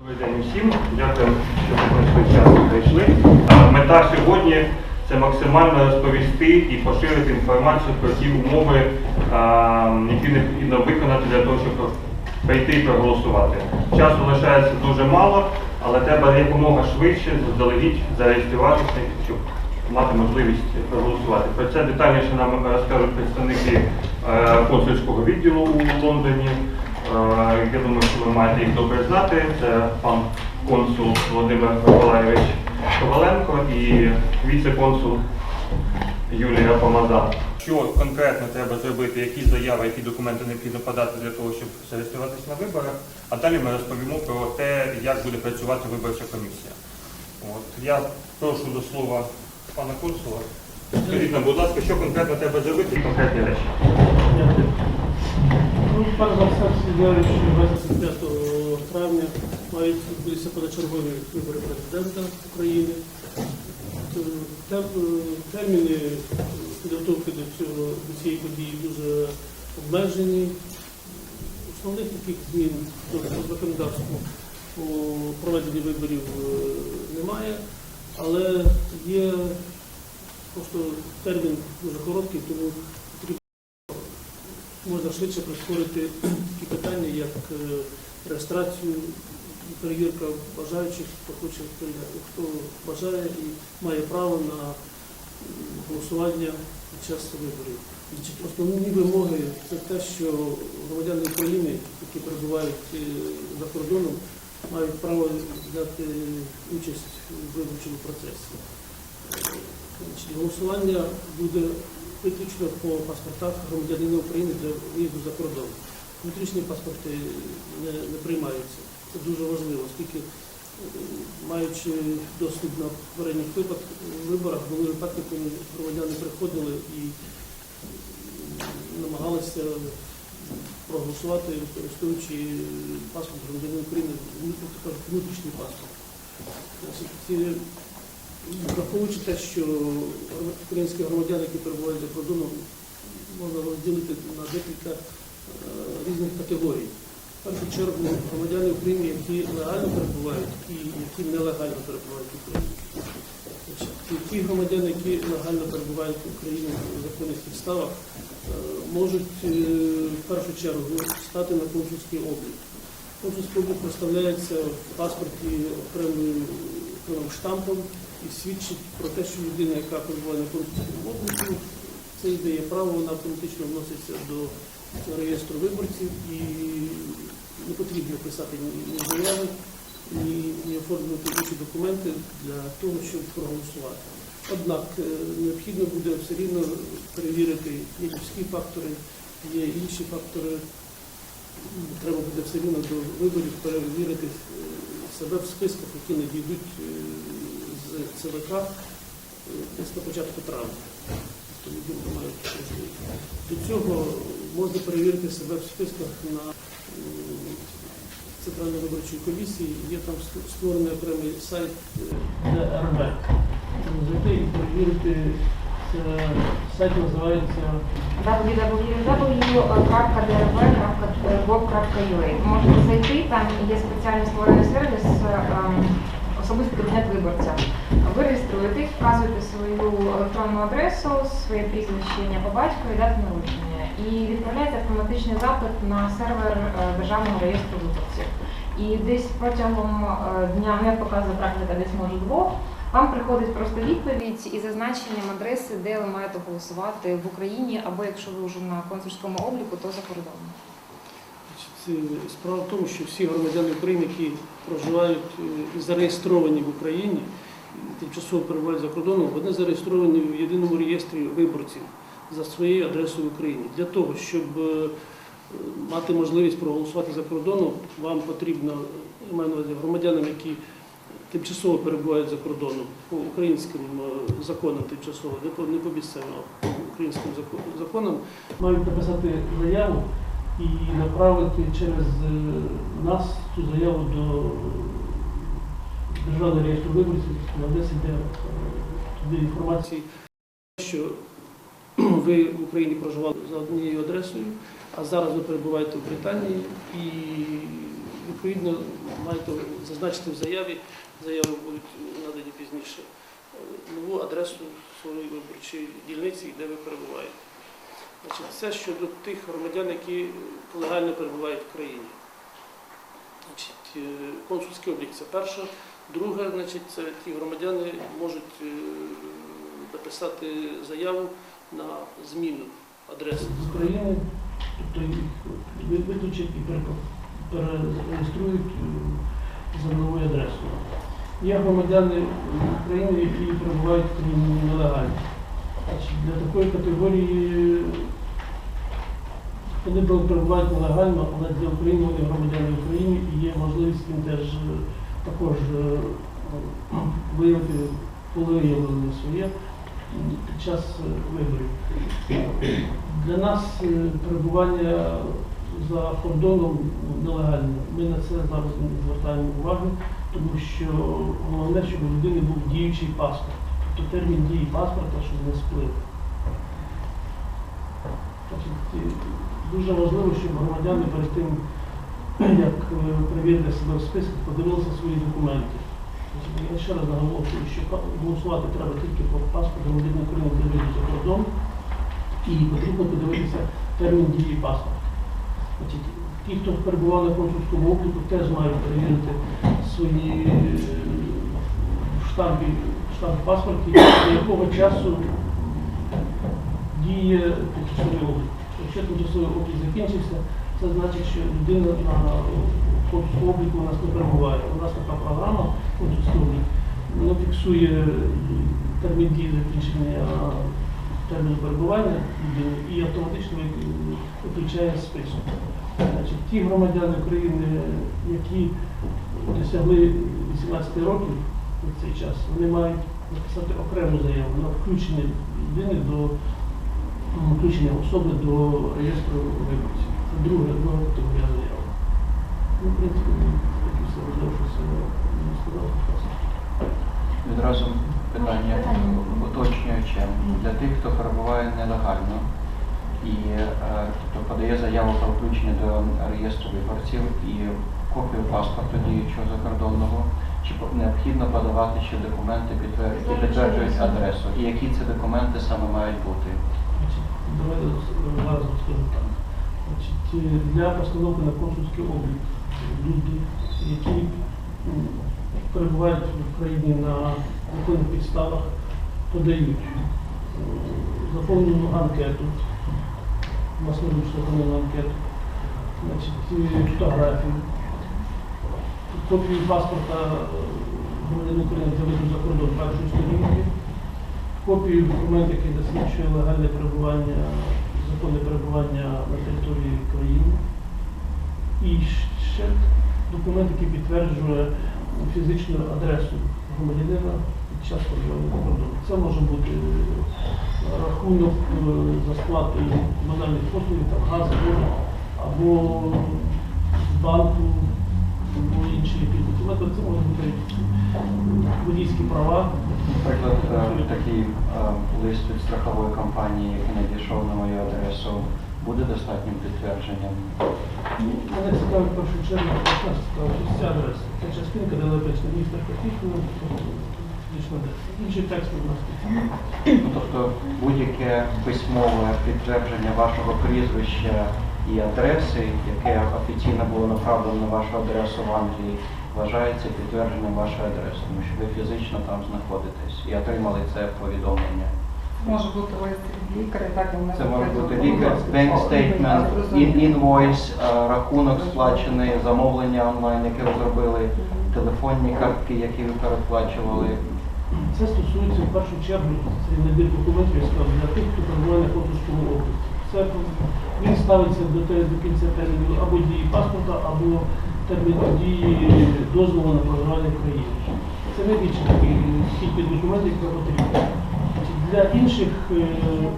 Добрий день усім. Дякую, що ви знайшли час прийшли. Мета сьогодні це максимально розповісти і поширити інформацію про ті умови, які необхідно виконати для того, щоб прийти і проголосувати. Часу лишається дуже мало, але треба якомога швидше заздалегідь зареєструватися, щоб мати можливість проголосувати. Про це детальніше нам розкажуть представники е, консульського відділу у Лондоні. Е, Я думаю, що ви маєте їх добре знати. Це пан консул Володимир Миколаєвич Коваленко і віце-консул Юлія Помазан. Що конкретно треба зробити, які заяви, які документи необхідно подати для того, щоб зареєструватися на виборах, а далі ми розповімо про те, як буде працювати виборча комісія. От. Я прошу до слова пана консула. Скажіть нам, будь ласка, що конкретно треба зробити і конкретні речі. Ну, перш за все, всі знають, що 25 травня мають відбутися позачергові вибори президента України. Е, е, Терміни підготовки до цього до цієї події дуже обмежені. Основних таких змін до законодавства по проведенні виборів е, немає, але є просто термін дуже короткий, тому можна швидше прискорити такі питання, як е, реєстрацію, перевірка бажаючих, хто хоче хто бажає і має право на голосування під час виборів. Основні вимоги це те, що громадяни України, які перебувають е, за кордоном, мають право взяти участь у виборчому процесі. Значить, Голосування буде виключно по паспортах громадянина України для виїзду за кордон. Внутрішні паспорти не, не приймаються. Це дуже важливо, оскільки, е, маючи досвід на попередніх виборах, були випадки, коли громадяни приходили і намагалися проголосувати, використовуючи паспорт громадянина України, ну, тобто внутрішній паспорт. Враховуючи те, що українські громадяни, які перебувають за кордоном, можна розділити на декілька е, різних категорій. В першу чергу громадяни України, які легально перебувають і які нелегально перебувають в Україні. Значить, Ті громадяни, які легально перебувають в Україні у законних підставах, е, можуть е, в першу чергу стати на консульський облік. Консульський облік представляється в паспорті окремим штампом і свідчить про те, що людина, яка перебуває на конкурсному обліку, це дає право, вона автоматично вноситься до реєстру виборців і не потрібно писати ні, заяви, ні, ні оформлювати інші документи для того, щоб проголосувати. Однак е, необхідно буде все рівно перевірити є людські фактори, є інші фактори. Треба буде все рівно до виборів перевірити е, себе в списках, які надійдуть е, з ЦВК е, десь на початку травня. Тобто. До цього можна перевірити себе в списках на м, Центральної виборчої комісії. Є там створений окремий сайт е, ДРВ. Зайти і перевірити. Сайт називається www.drv.gov.ua. Можете зайти, там є спеціально створений сервіс ем, особистий кабінет виборця. Ви реєструєтесь, вказуєте свою електронну адресу, своє прізвище, ім'я по батькові, дату народження. І відправляєте автоматичний запит на сервер е, Державного реєстру виборців. І десь протягом е, дня, як показує практика, десь може двох, вам приходить просто відповідь із зазначенням адреси, де ви маєте голосувати в Україні, або якщо ви вже на консульському обліку, то за кордоном. Е, Справа в тому, що всі громадяни України, які проживають е, і зареєстровані в Україні, тимчасово перебувають за кордоном, вони зареєстровані в єдиному реєстрі виборців за своєю адресою в Україні. Для того, щоб е, мати можливість проголосувати за кордоном, вам потрібно на громадянам, які тимчасово перебувають за кордоном по українським законам тимчасово, не по, місцевим, а по українським законам, мають написати заяву і направити через е, нас цю заяву до Державного реєстру виборців на внесення е, туди інформації, що ви в Україні проживали за однією адресою, а зараз ви перебуваєте в Британії і відповідно маєте зазначити в заяві, заяви будуть надані пізніше, е, нову адресу своєї виборчої дільниці, де ви перебуваєте. Значить, це щодо тих громадян, які легально перебувають в країні. Значить, е, консульський облік це перше. Друге, значить, це ті громадяни можуть е, написати заяву на зміну адреси з України, тобто їх ви- виключать і перереєструють е, за новою адресою. Є громадяни України, які перебувають в країні нелегально. Для такої категорії вони перебувають нелегально, але для України вони громадяни України і є можливість їм теж е, також е, виявити волевиявлення своє під час е, виборів. Для нас перебування за кордоном нелегально. Ми на це зараз не звертаємо уваги, тому що головне, щоб у людини був діючий паспорт. Тобто термін дії паспорта, щоб не сплив. Е, Дуже важливо, щоб громадяни перед тим, як е, перевірити себе в списку, подивилися свої документи. Значить, Я ще раз наголошую, що голосувати треба тільки по паспорту громадянина України, де за кордон, і потрібно подивитися термін дії паспорта. Ті, хто перебував на консульському обліку, теж мають перевірити свої е, штампи, штамп паспорті, до якого часу діє тимчасовий облік. Якщо тимчасовий облік закінчився, це значить, що людина на обліку у нас не перебуває. У нас така програма консульський вона фіксує термін дії закінчення терміну перебування людини і автоматично виключає з списку. Значить, ті громадяни України, які досягли 18 років на цей час, вони мають написати окрему заяву на включення людини до включення особи до реєстру виборців. Це друга друга категорія заяви. Ну, в принципі, такі все можливо, що не сказав. Відразу питання уточнююче для тих, хто перебуває нелегально і е, тобто подає заяву про включення до реєстру виборців і копію паспорту діючого закордонного, чи необхідно подавати ще документи, підтвер- які підтверджують адресу, і які ці документи саме мають бути? Давайте зараз розкажу так. Значить, е, для постановки на консульський облік люди, які перебувають в країні на законних підставах, подають е, заповнену анкету, власноруч заповнену анкету, значить, е, фотографію, копію паспорта е, громадянина України для виїзду за кордон першої сторінки, копію документів, який засвідчує легальне перебування, законне перебування на території країни. І ще документ, який підтверджує фізичну адресу громадянина під час проживання за кордоном. Це може бути е, рахунок е, за сплатою комунальних послуг, там газ, вода, або банку, або інші. Це може бути водійські права. Наприклад, е, такий е, лист від страхової компанії, який надійшов на мою адресу, буде достатнім підтвердженням? Ну, Мене цікавить в першу чергу, ця адреса. Ця частинка, де написано містер Катівкина. Інший текст у нас. Ну, тобто будь-яке письмове підтвердження вашого прізвища і адреси, яке офіційно було направлено на вашу адресу в Англії, вважається підтвердженням вашої адреси, тому що ви фізично там знаходитесь і отримали це повідомлення. Може бути лист від лікаря, так і Це може бути лікар, bank statement, in- invoice, е, рахунок сплачений, замовлення онлайн, яке ви зробили, телефонні картки, які ви переплачували. Це стосується в першу чергу набір документів, я сказав, для тих, хто перебуває на консульському обліку. Це він ставиться до, до кінця терміну або дії паспорта, або терміну дії дозволу на проживання в країні. Це найбільше такий кількість документів, яка потрібна. Для інших е, ну,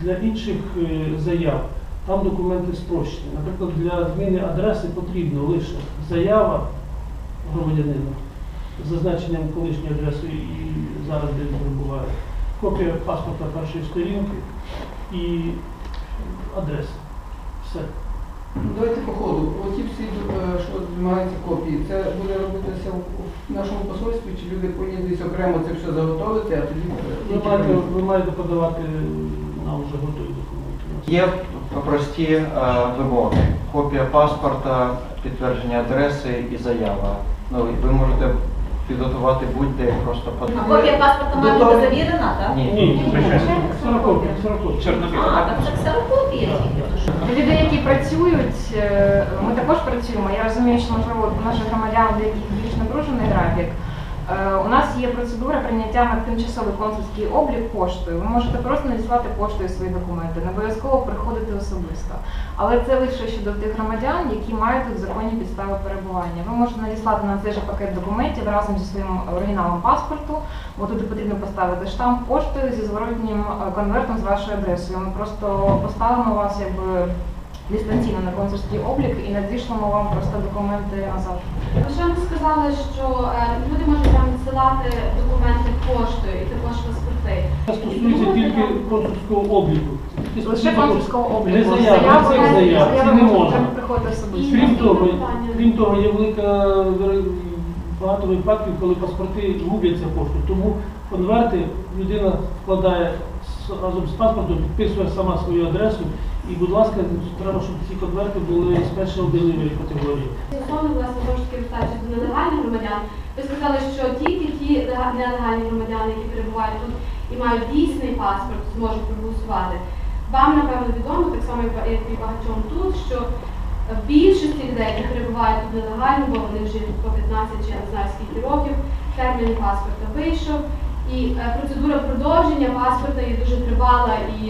для інших е, заяв там документи спрощені. Наприклад, для зміни адреси потрібно лише заява громадянина з зазначенням колишньої адреси і зараз де він перебуває, копія паспорта першої сторінки і адреса. Все. Давайте по ходу. Оті всі, е, що вимагаються копії, це буде робитися в в нашому посольстві, чи люди повинні десь окремо це все заготовити, а тоді Ви маєте, ви маєте подавати нам вже готові документи. Є прості е, вимоги. Копія паспорта, підтвердження адреси і заява. Ну, ви можете підготувати будь-де просто под... А копія паспорта має бути завірена, так? Ні. Ні, Звичайно. сорокопія, сорокопія. А, так це ксерокопія тільки. Для людей, які працюють, е, ми також працюємо. Я розумію, що можливо наші громадяни, громадян деяких більш напружений графік. Е, У нас є процедура прийняття на тимчасовий консульський облік поштою. Ви можете просто надіслати поштою свої документи, не обов'язково приходити особисто. Але це лише щодо тих громадян, які мають тут законні підстави перебування. Ви можете надіслати нам цей же пакет документів разом зі своїм оригіналом паспорту, бо туди потрібно поставити штамп поштою зі зворотнім е, конвертом з вашою адресою. Ми просто поставимо вас якби дистанційно на консульський облік і надішлемо вам просто документи назад. Ви що не сказали, що е, люди можуть документи поштою і також паспорти. Це стосується тільки консульського обліку. Лише консульського обліку. Не заяви, Заяви- цих заяв, заяви не можна. Крім того, крім того, є велика багато випадків, коли паспорти губляться пошту. Тому конверти людина вкладає з- разом з паспортом, підписує сама свою адресу. І, будь ласка, треба, щоб ці конверти були special delivery категорії. Стосовно власне ж таки до нелегальних громадян, ви сказали, що тільки ті нелегальні громадяни, які перебувають тут і мають дійсний паспорт, зможуть проголосувати. Вам напевно відомо, так само як і багатьом тут, що більшості людей, які перебувають тут нелегально, бо вони вже по 15 чи я не знаю скільки років, термін паспорта вийшов. І е, процедура продовження паспорта є дуже тривала і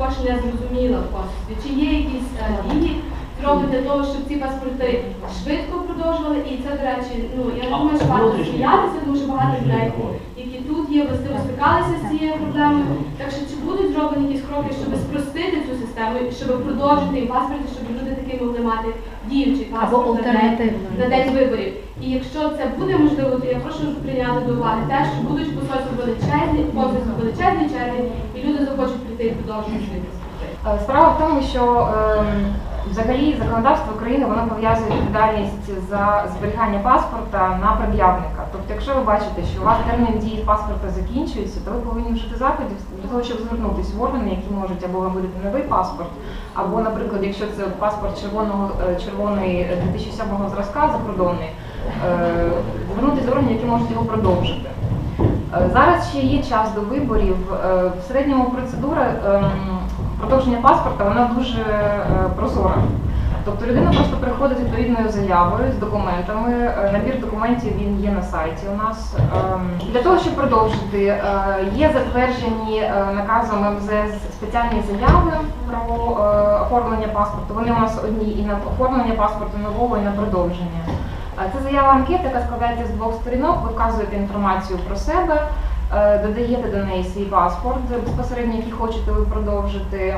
також незрозуміла в консульстві. Чи є якісь дії зроблені для того, щоб ці паспорти швидко продовжували? І це, до речі, ну я не думаю, що варто сміятися, тому що багато людей, які тут є, властиво стикалися з цією проблемою. Так що чи будуть зроблені якісь кроки, щоб спростити цю систему, щоб продовжити їм паспорти, щоб люди таки могли мати діючий паспорт на день, на день виборів? І якщо це буде можливо, то я прошу прийняти до уваги те, що будуть в посольстві величезні, посольстві величезні черги, і люди захочуть прийти і продовжити свої паспорти. Е, Справа в тому, що ем, взагалі законодавство України воно пов'язує відповідальність за зберігання паспорта на пред'явника. Тобто, якщо ви бачите, що у вас термін дії паспорта закінчується, то ви повинні вжити заходів для того, щоб звернутися в органи, які можуть або вам видати новий паспорт, або, наприклад, якщо це паспорт червоного е, червоний е, 2007 зразка закордонний, е, звернутися в органи, які можуть його продовжити. Е, Зараз ще є час до виборів. Е, В середньому процедура ем, продовження паспорта вона дуже е, прозора. Тобто людина просто приходить відповідною заявою з документами. Е, Набір документів він є на сайті у нас. Ем, Для того, щоб продовжити, е, є затверджені е, наказом МЗС спеціальні заяви про е, оформлення паспорту. Вони у нас одні і на оформлення паспорту нового, і на продовження. Це заява анкета, яка складається з двох сторінок. Ви вказуєте інформацію про себе, е, додаєте до неї свій паспорт безпосередньо, який хочете ви продовжити,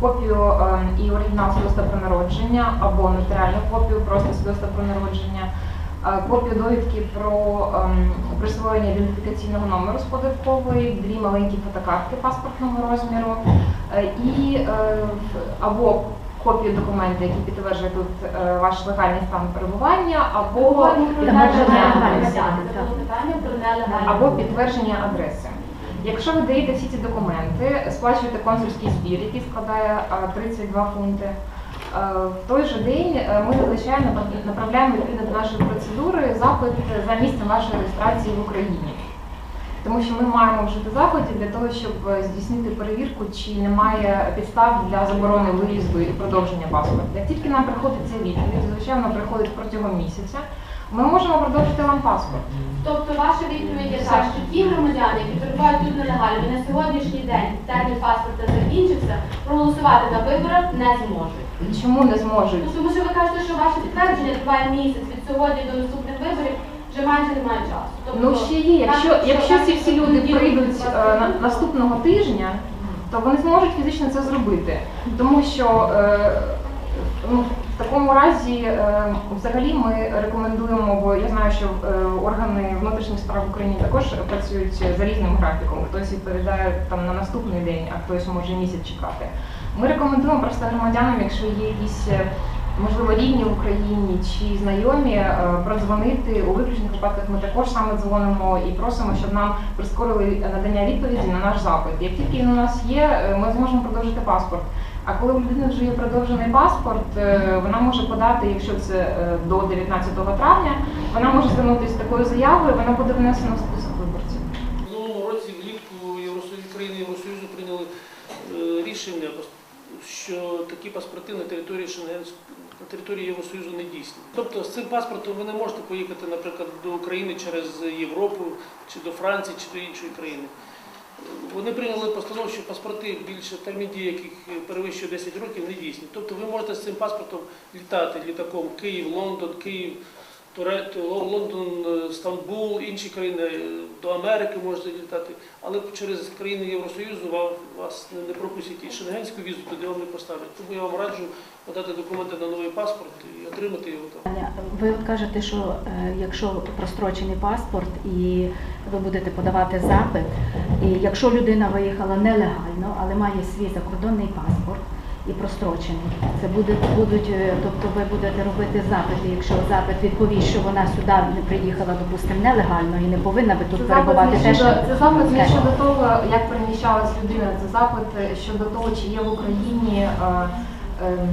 копію е, і оригінал свідоцтва про народження або нотаріальну копію просто свідоцтва про народження. е, Копію довідки про ем, присвоєння ідентифікаційного номеру з податкової, дві маленькі фотокартки паспортного розміру е, і або копію документу, який підтверджує тут е, ваш легальний стан перебування, або підтвердження адреси. або підтвердження адреси. Якщо ви даєте всі ці документи, сплачуєте консульський збір, який складає е, 32 фунти. е, В той же день е, ми зазвичай направляємо відповідно до нашої процедури запит за місцем вашої реєстрації в Україні. Тому що ми маємо вжити заходів для того, щоб е, здійснити перевірку, чи немає підстав для заборони виїзду і продовження паспорта. Як тільки нам приходить ця відповідь, звичайно, приходить протягом місяця, ми можемо продовжити вам паспорт. Тобто ваша відповідь є що ті громадяни, які перебувають тут нелегально, на сьогоднішній день термін паспорта закінчився, проголосувати на виборах не зможуть. Чому не зможуть? Тому що ви кажете, що ваше підтвердження триває місяць від сьогодні до наступних виборів, вже майже немає часу. Тобто, Ну ще є. Якщо, так, якщо ці всі люди прийдуть е, на, наступного тижня, то вони зможуть фізично це зробити. Тому що е, ну, в такому разі е, взагалі ми рекомендуємо, бо я знаю, що е, органи внутрішніх справ в Україні також працюють за різним графіком. Хтось відповідає там на наступний день, а хтось може місяць чекати. Ми рекомендуємо просто громадянам, якщо є якісь е, можливо, рідні в Україні чи знайомі, е, продзвонити. У виключених випадках ми також саме дзвонимо і просимо, щоб нам прискорили надання відповіді на наш запит. Як тільки він у нас є, е, ми зможемо продовжити паспорт. А коли у людини вже є продовжений паспорт, е, вона може подати, якщо це до 19 травня, вона може звернутися такою заявою, вона буде внесена в список виборців. Минулому році влітку Євросоюз країни Євросоюзу прийняли рішення, що такі паспорти на території Шенгенськ- на території Євросоюзу не дійсні. Тобто з цим паспортом ви не можете поїхати, наприклад, до України через Європу чи до Франції чи до іншої країни. Вони прийняли постанову, що паспорти більше термін дії, яких перевищує 10 років, не дійсні. Тобто ви можете з цим паспортом літати літаком Київ, Лондон, Київ, Лондон, е, Стамбул, інші країни е, до Америки можете літати, але через країни Євросоюзу ва- вас не- не пропустять і шенгенську візу, туди вам не поставлять. Тому я вам раджу подати документи на новий паспорт і отримати його там. Ви от кажете, що е, якщо прострочений паспорт і ви будете подавати запит, і якщо людина виїхала нелегально, але має свій закордонний паспорт і прострочений, це буде будуть, е, тобто ви будете робити запити, якщо запит відповість, що вона сюди не приїхала, допустимо, нелегально і не повинна би тут Це перебувати теж. це запит не щодо того, як переміщалась людина, це запит е, щодо того, чи є в Україні е, ем,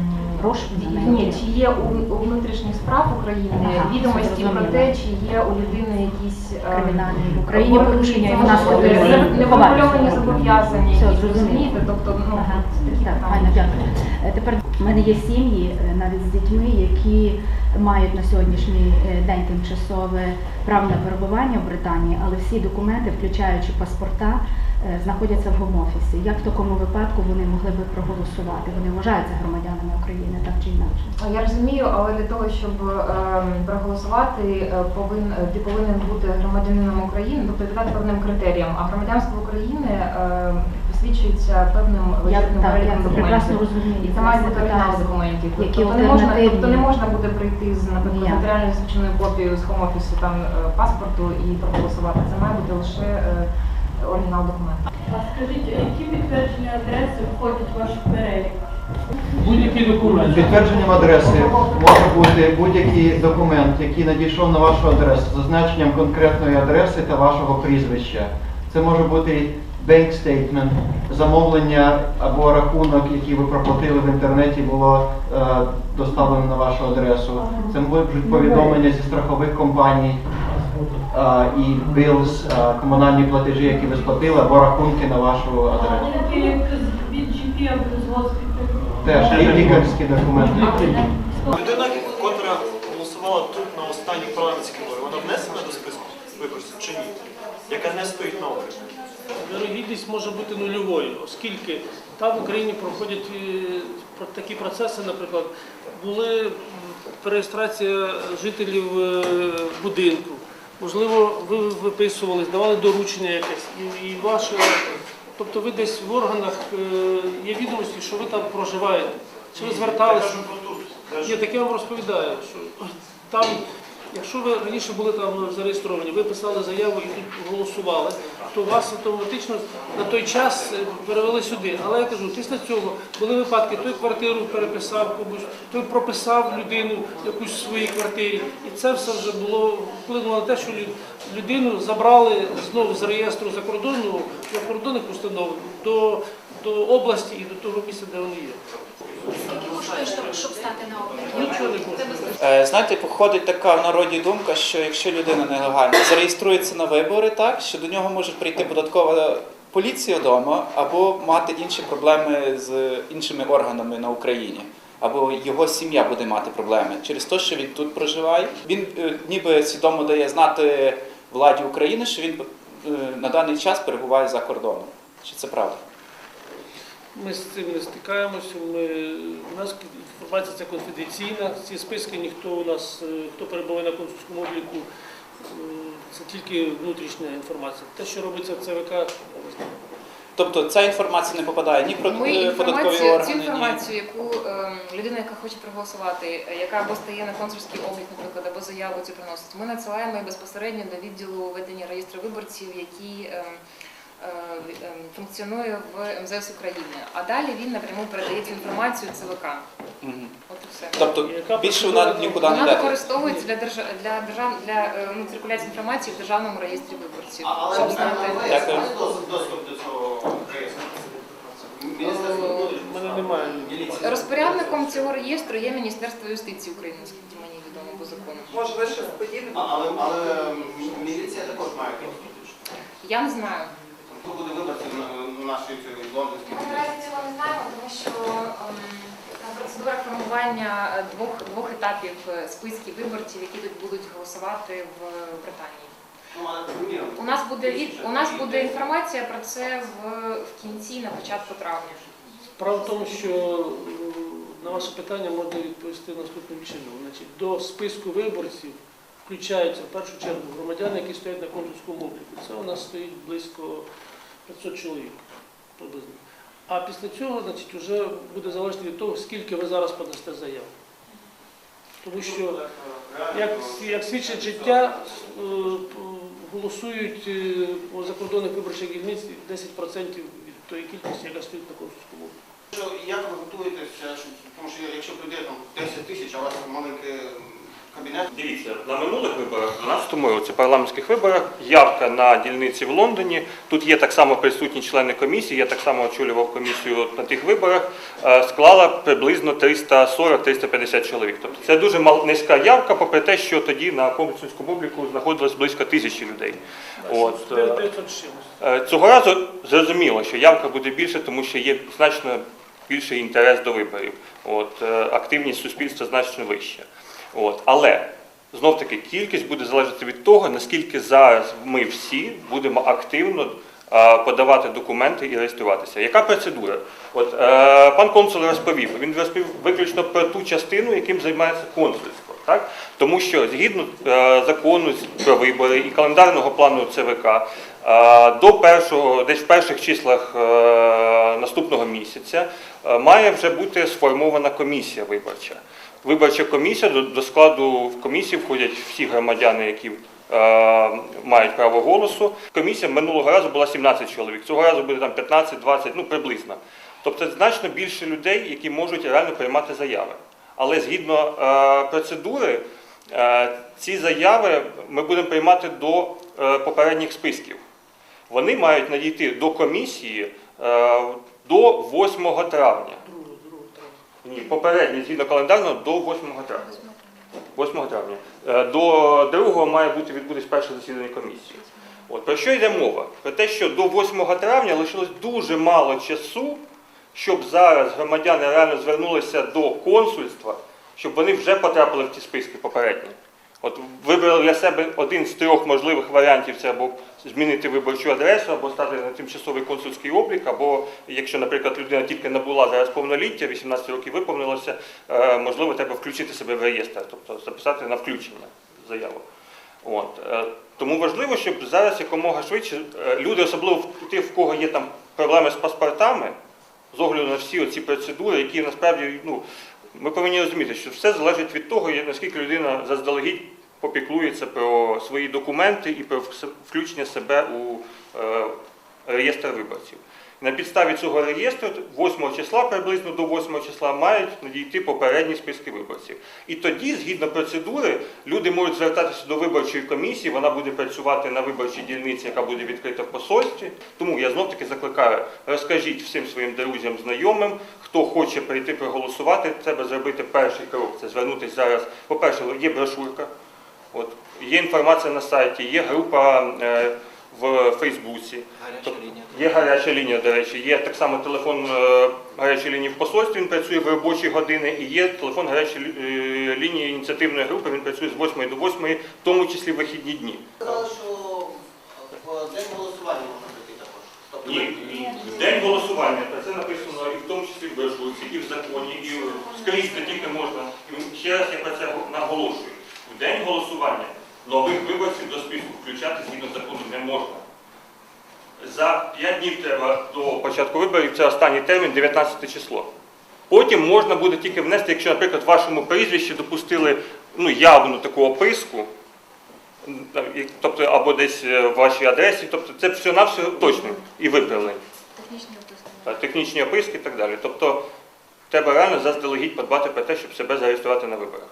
Ні, чи є у, у внутрішніх справ України Ага, відомості про те, чи є у людини якісь е, Кримінальні в Україні порушення, і не- неврегульовані зобов'язання, розумієте? Тобто, ну, Ага, такі так. Аня, дякую. Е, Тепер в мене є сім'ї е, навіть з дітьми, які мають на сьогоднішній день тимчасове право на перебування в Британії, але всі документи, включаючи паспорта, знаходяться в гом-офісі. Як в такому випадку вони могли би проголосувати? Вони вважаються громадянами України так чи інакше? Я розумію, але для того, щоб ем, проголосувати, е, повин, е, ти повинен бути громадянином України, тобто відповідати певним критеріям. А громадянство України ем, посвідчується певним так, переліком документів. І це має бути оригінал документів. які Тобто не можна, тобто не можна буде прийти з наприклад нотаріально засвідченою копією з хом-офісу там е, паспорту і проголосувати. Це має бути лише е, оригінал документу. А скажіть, які підтвердження адреси входять в ваш перелік? Будь-який документ. Підтвердженням адреси може бути будь-який документ, який надійшов на вашу адресу, з зазначенням конкретної адреси та вашого прізвища. Це може бути bank statement, замовлення або рахунок, який ви проплатили в інтернеті, було е, доставлено на вашу адресу. Це можуть повідомлення зі страхових компаній і bills, е, комунальні платежі, які ви сплатили, або рахунки на вашу адресу. Теж і лікарські документи. Людина, котра голосувала тут на останніх парламентських виборах, вона внесена до списку виборців чи ні? Яка не стоїть на обліку? Вірогідність може бути нульовою, оскільки там в Україні проходять е, про- такі процеси, наприклад, були м, перереєстрація жителів е, будинку. Можливо, ви виписували, давали доручення якесь, і, і ваше, тобто ви десь в органах е, є відомості, що ви там проживаєте. Чи ви зверталися? Я кажу про тут. Я ж- Ні, так я вам розповідаю, що там, якщо ви раніше були там зареєстровані, ви писали заяву і тут голосували, то вас автоматично на той час е, перевели сюди. Але я кажу, після цього були випадки, той квартиру переписав комусь, той прописав людину якусь в своїй квартирі. І це все вже було вплинуло на те, що людину забрали знову з реєстру закордонного, закордонних установ до, до області і до того місця, де вони є. Е, Знаєте, походить така в народі думка, що якщо людина нелегально зареєструється на вибори, так що до нього може прийти податкова поліція вдома або мати інші проблеми з іншими органами на Україні. Або його сім'я буде мати проблеми через те, що він тут проживає. Він е, ніби свідомо дає знати владі України, що він е, на даний час перебуває за кордоном. Чи це правда? Ми з цим не стикаємося. Ми, у нас інформація ця конфіденційна. Ці списки ніхто у нас, е, хто перебуває на консульському обліку, е, це тільки внутрішня інформація. Те, що робиться в ЦВК, я не знаю. Тобто ця інформація не попадає ні про Ми е, податкові органи, цю ні. інформацію, яку ем, людина, яка хоче проголосувати, е, яка або стає на консульський облік, наприклад, або заяву цю приносить, ми надсилаємо безпосередньо до відділу ведення реєстру виборців, які е, функціонує в МЗС України. А далі він напряму передає цю інформацію ЦВК. Мгм. От і все. Тобто більше вона нікуди не Вона йде. використовується для держа... для держав... для е, ну, циркуляції інформації в державному реєстрі виборців. Але Щоб знати. Дякую. доступ, доступ до цього реєстру. Мене немає. Розпорядником цього реєстру є Міністерство юстиції України, наскільки мені відомо по закону. Може, ви щось подібне? Але, але міліція також має доступ. Я не знаю. Нашої цієї лондонської Ми наразі цього не знаємо, тому що ем, процедура формування е, двох, двох етапів е, списків виборців, які тут будуть голосувати в Британії. У нас буде від у нас буде інформація про це в, в кінці на початку травня. Справа в тому, що е, на ваше питання можна відповісти наступним чином. Значить, до списку виборців включаються в першу чергу громадяни, які стоять на консульському обліку. Це у нас стоїть близько 500 чоловік приблизно. А після цього, значить, вже буде залежати від того, скільки ви зараз подасте заяв. Тому що, як, як свідчить життя, е, голосують е, у закордонних виборчих дільниць 10% від тої кількості, яка стоїть на консульському як ви готуєтеся, тому що якщо прийде там 10 тисяч, а у вас маленький кабінет, Дивіться, на минулих виборах, в 12-му році, парламентських виборах, явка на дільниці в Лондоні. Тут є так само присутні члени комісії, я так само очолював комісію на тих виборах, е, склала приблизно 340-350 чоловік. Тобто це дуже низька явка, попри те, що тоді на консульському обліку знаходилось близько тисячі людей. От, е, 900 з чимось. Е, Цього разу зрозуміло, що явка буде більше, тому що є значно більший інтерес до виборів. От, активність суспільства значно вища. От, але знов таки кількість буде залежати від того, наскільки зараз ми всі будемо активно подавати документи і реєструватися. Яка процедура? От е, пан консул розповів. Він розповів виключно про ту частину, яким займається консульство. Так? Тому що згідно е, закону про вибори і календарного плану ЦВК, до першого, десь в перших числах е, наступного місяця е, має вже бути сформована комісія виборча. Виборча комісія до, складу комісії входять всі громадяни, які е, мають право голосу. Комісія минулого разу була 17 чоловік, цього разу буде там 15-20, ну приблизно. Тобто значно більше людей, які можуть реально приймати заяви. Але згідно е, процедури, е, ці заяви ми будемо приймати до е, попередніх списків. Вони мають надійти до комісії е, до 8 травня. Ні, попередні, згідно календарного, до 8 травня. 8 травня. Е, До 2 має бути відбутись перше засідання комісії. От про що йде мова? Про те, що до 8 травня лишилось дуже мало часу, щоб зараз громадяни реально звернулися до консульства, щоб вони вже потрапили в ті списки попередні. От вибрали для себе один з трьох можливих варіантів це або змінити виборчу адресу, або стати на тимчасовий консульський облік, або якщо, наприклад, людина тільки набула зараз повноліття, 18 років виповнилося, е, можливо, треба включити себе в реєстр, тобто записати на включення заяву. От. е, Тому важливо, щоб зараз якомога швидше е, люди, особливо ті, в кого є там проблеми з паспортами, з огляду на всі оці процедури, які насправді ну, ми повинні розуміти, що все залежить від того, наскільки людина заздалегідь попіклується про свої документи і про включення себе у е, реєстр виборців. На підставі цього реєстру 8 числа, приблизно до 8 числа, мають надійти попередні списки виборців. І тоді, згідно процедури, люди можуть звертатися до виборчої комісії, вона буде працювати на виборчій дільниці, яка буде відкрита в посольстві. Тому я знов таки закликаю, розкажіть всім своїм друзям, знайомим, хто хоче прийти проголосувати, треба зробити перший крок. Це звернутися зараз. По-перше, є брошурка, от, є інформація на сайті, є група е, в Фейсбуці. Тобто Є гаряча лінія, до речі, є так само телефон е, гарячої лінії в посольстві, він працює в робочі години, і є телефон гарячої е, лінії ініціативної групи, він працює з 8 до 8, в тому числі в вихідні дні. сказали, що в день голосування можна прийти також. Тобто Ні, ні. В день голосування, про це написано і в тому числі в брошурці, і в законі, і скрізь де тільки можна. І ще раз я про це наголошую. В день голосування нових виборців до списку включати згідно закону не можна. За 5 днів треба до початку виборів, це останній термін, 19 число. Потім можна буде тільки внести, якщо, наприклад, в вашому прізвищі допустили ну, явну таку описку, тобто або десь е, в вашій адресі, тобто це все на все точно і виправлені. Технічні описки. Технічні описки і так далі. Тобто треба реально заздалегідь подбати про те, щоб себе зареєструвати на виборах.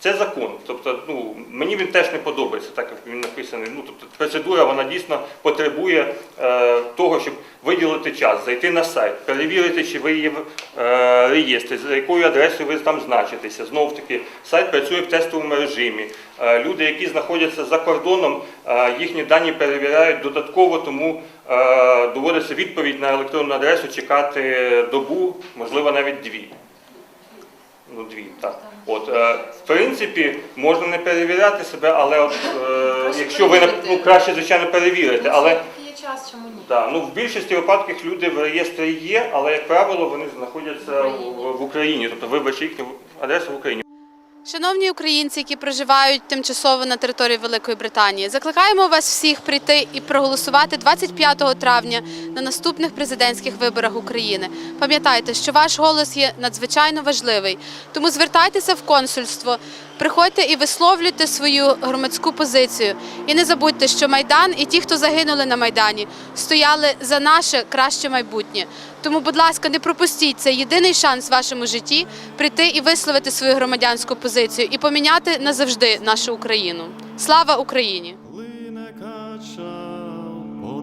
Це закон. Тобто, ну, мені він теж не подобається, так як він написаний. Ну, тобто, процедура вона дійсно потребує е, того, щоб виділити час, зайти на сайт, перевірити, чи ви є в е, реєстрі, за якою адресою ви там значитеся. Знов таки, сайт працює в тестовому режимі. Е, люди, які знаходяться за кордоном, е, їхні дані перевіряють додатково, тому е, доводиться відповідь на електронну адресу чекати добу, можливо, навіть дві. Ну, дві, так. От, е, в принципі, можна не перевіряти себе, але от, е, якщо ви не- ну, краще, звичайно, перевірити. Але Є час, чому ні? так, ну, в більшості випадків люди в реєстрі є, але, як правило, вони знаходяться в, в Україні, тобто вибачте їхню адресу в Україні. Шановні українці, які проживають тимчасово на території Великої Британії, закликаємо вас всіх прийти і проголосувати 25 травня на наступних президентських виборах України. Пам'ятайте, що ваш голос є надзвичайно важливий, тому звертайтеся в консульство, приходьте і висловлюйте свою громадську позицію. І не забудьте, що Майдан і ті, хто загинули на Майдані, стояли за наше краще майбутнє. Тому, будь ласка, не пропустіть цей єдиний шанс в вашому житті прийти і висловити свою громадянську позицію і поміняти назавжди нашу Україну. Слава Україні! по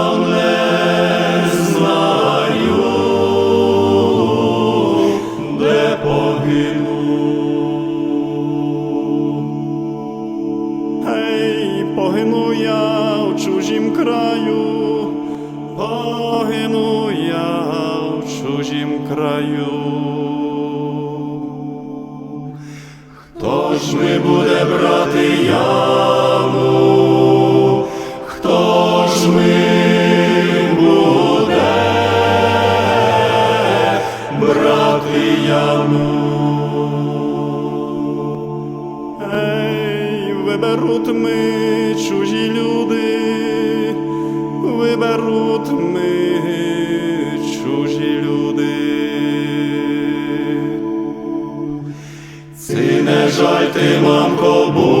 виберуть ми чужі люди, виберуть ми чужі люди. Ці не жаль ти, мамко, буде,